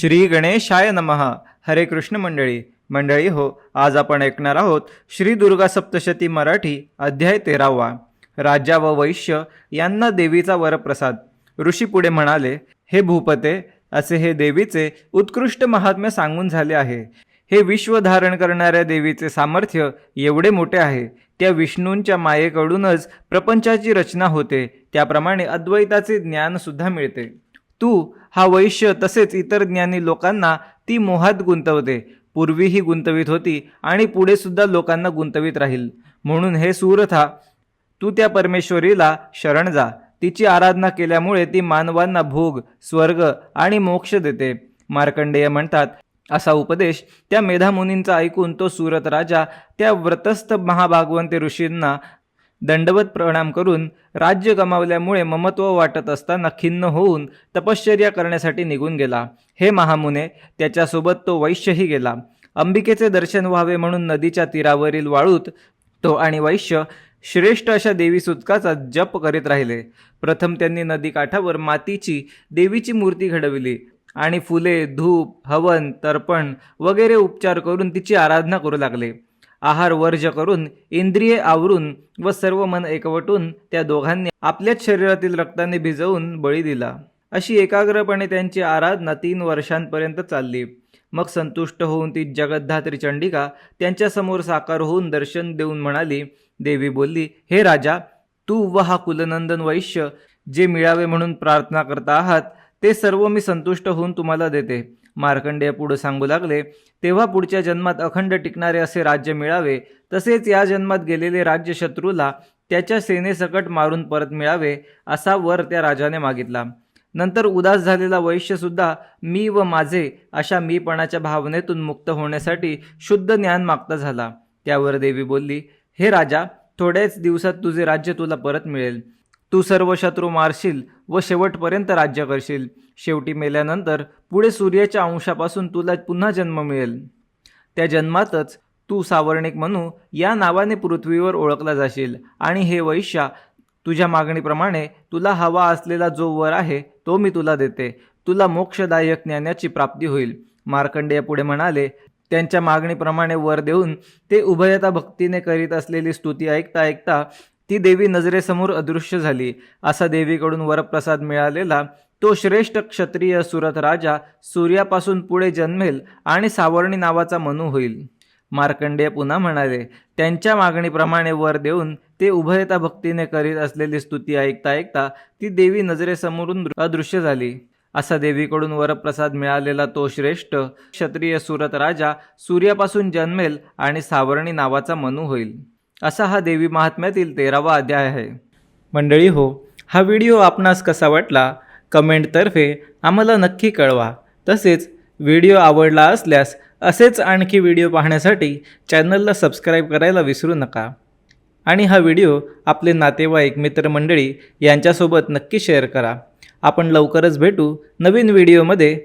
श्री गणेशाय नमः. हरे कृष्ण मंडळी. मंडळी हो आज आपण ऐकणार आहोत श्री दुर्गा सप्तशती मराठी अध्याय तेरावा. राजा व वैश्य यांना देवीचा वरप्रसाद. ऋषी पुढे म्हणाले हे भूपते असे हे देवीचे उत्कृष्ट महात्म्य सांगून झाले आहे. हे विश्व धारण करणाऱ्या देवीचे सामर्थ्य एवढे मोठे आहे. त्या विष्णूंच्या मायेकडूनच प्रपंचाची रचना होते. त्याप्रमाणे अद्वैताचे ज्ञानसुद्धा मिळते. तू हा वैश्य तसेच इतर ज्ञानी लोकांना ती मोहात गुंतवते. पूर्वीही गुंतवीत होती आणि पुढे सुद्धा लोकांना गुंतवीत राहील. म्हणून हे सूरथा तू त्या परमेश्वरीला शरण जा. तिची आराधना केल्यामुळे ती मानवांना भोग स्वर्ग आणि मोक्ष देते. मार्कंडेय म्हणतात असा उपदेश त्या मेधामुनींचा ऐकून तो सुरत राजा त्या व्रतस्थ महाभागवंत ऋषींना दंडवत प्रणाम करून राज्य गमावल्यामुळे ममत्व वाटत असताना खिन्न होऊन तपश्चर्या करण्यासाठी निघून गेला. हे महामुने त्याच्यासोबत तो वैश्यही गेला. अंबिकेचे दर्शन व्हावे म्हणून नदीच्या तीरावरील वाळूत तो आणि वैश्य श्रेष्ठ अशा देवी सुतकाचा जप करीत राहिले. प्रथम त्यांनी नदीकाठावर मातीची देवीची मूर्ती घडविली आणि फुले धूप हवन तर्पण वगैरे उपचार करून तिची आराधना करू लागले. आहार वर्ज करून इंद्रिये आवरून व सर्व मन एकवटून त्या दोघांनी आपल्याच शरीरातील रक्ताने भिजवून बळी दिला. अशी एकाग्रपणे त्यांची आराधना तीन वर्षांपर्यंत चालली. मग संतुष्ट होऊन ती जगद्धात्री चंडिका त्यांच्यासमोर साकार होऊन दर्शन देऊन म्हणाली देवी बोलली हे राजा तू व हा कुलनंदन वैश्य जे मिळावे म्हणून प्रार्थना करता आहात ते सर्व मी संतुष्ट होऊन तुम्हाला देते. मार्कंडेय पुढे सांगू लागले तेव्हा पुढच्या जन्मात अखंड टिकणारे असे राज्य मिळावे तसेच या जन्मात गेलेले राज्य शत्रूला त्याच्या सेनेसकट मारून परत मिळावे असा वर त्या राजाने मागितला. नंतर उदास झालेला वैश्यसुद्धा मी व माझे अशा मीपणाच्या भावनेतून मुक्त होण्यासाठी शुद्ध ज्ञान मागता झाला. त्यावर देवी बोलली हे राजा थोड्याच दिवसात तुझे राज्य तुला परत मिळेल. तू सर्व शत्रू मारशील व शेवटपर्यंत राज्य करशील. शेवटी मेल्यानंतर पुढे सूर्याच्या अंशापासून तुला पुन्हा जन्म मिळेल. त्या जन्मातच तू सावर्णिक म्हणू या नावाने पृथ्वीवर ओळखला जाशील. आणि हे वैश्या तुझ्या मागणीप्रमाणे तुला हवा असलेला जो वर आहे तो मी तुला देते. तुला मोक्षदायक ज्ञानाची प्राप्ती होईल. मार्कंडेय पुढे म्हणाले त्यांच्या मागणीप्रमाणे वर देऊन ते उभयता भक्तीने करीत असलेली स्तुती ऐकता ऐकता ती देवी नजरेसमोर अदृश्य झाली. असा देवीकडून वरप्रसाद मिळालेला तो श्रेष्ठ क्षत्रिय सुरत राजा सूर्यापासून पुढे जन्मेल आणि सावर्णी नावाचा मनू होईल. मार्कंडेय पुन्हा म्हणाले त्यांच्या मागणीप्रमाणे वर देऊन ते उभयता भक्तीने करीत असलेली स्तुती ऐकता ऐकता ती देवी नजरेसमोरून अदृश्य झाली. असा देवीकडून वरप्रसाद मिळालेला तो श्रेष्ठ क्षत्रिय सुरत राजा सूर्यापासून जन्मेल आणि सावर्णी नावाचा मनू होईल. असा हा देवी महात्म्यातील तेरावा अध्याय आहे. मंडळी हो हा व्हिडिओ आपणास कसा वाटला? कमेंटतर्फे आम्हाला नक्की कळवा. तसेच व्हिडिओ आवडला असल्यास असेच आणखी व्हिडिओ पाहण्यासाठी चॅनलला सबस्क्राईब करायला विसरू नका. आणि हा व्हिडिओ आपले नातेवाईक मित्रमंडळी यांच्यासोबत नक्की शेअर करा. आपण लवकरच भेटू नवीन व्हिडिओमध्ये.